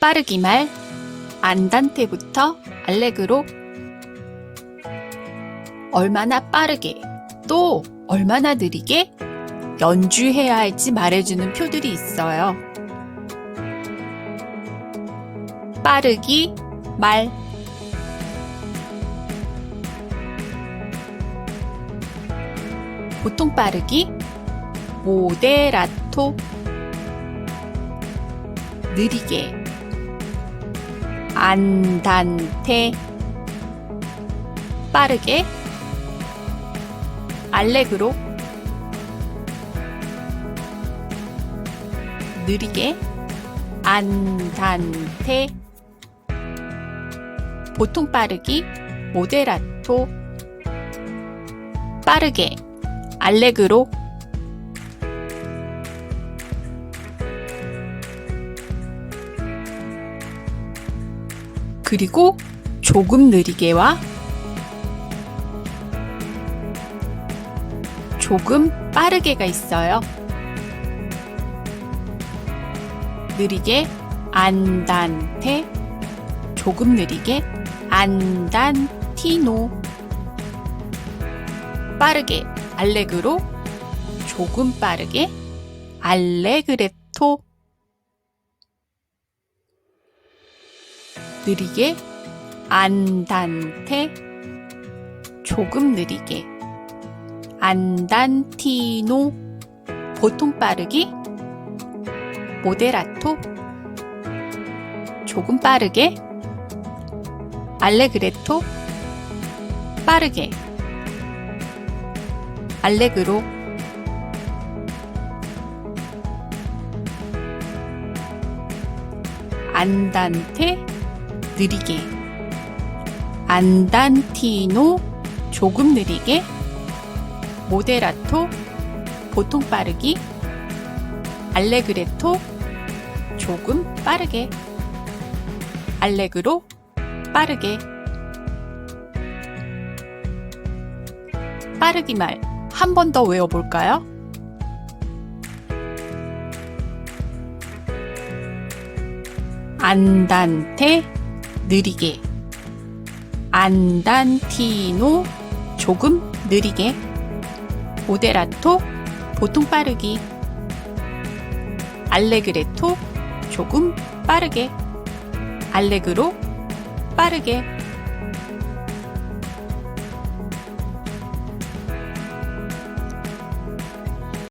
빠르기 말 안단테부터 알레그로 얼마나 빠르게 또 얼마나 느리게 연주해야 할지 말해주는 표들이 있어요. 빠르기 말. 보통 빠르기 모데라토. 느리게 안단테. 빠르게. 알레그로. 느리게. 안단테. 보통 빠르기. 모데라토. 빠르게. 알레그로 그리고 조금 느리게와. 조금 빠르게가 있어요. 느리게 안단테. 조금 느리게 안단티노. 빠르게 알레그로 조금 빠르게 알레그레토 느리게 안단테 조금 느리게 안단티노 보통 빠르기 모데라토 조금 빠르게 알레그레토 빠르게. 알레그로. 안단테 느리게. 안단티노 조금 느리게. 모데라토 보통 빠르기. 알레그레토 조금 빠르게. 알레그로 빠르게. 빠르기 말 한 번 더 외워볼까요? 안단테 느리게. 안단티노 조금 느리게. 모데라토 보통 빠르기. 알레그레토 조금 빠르게. 알레그로 빠르게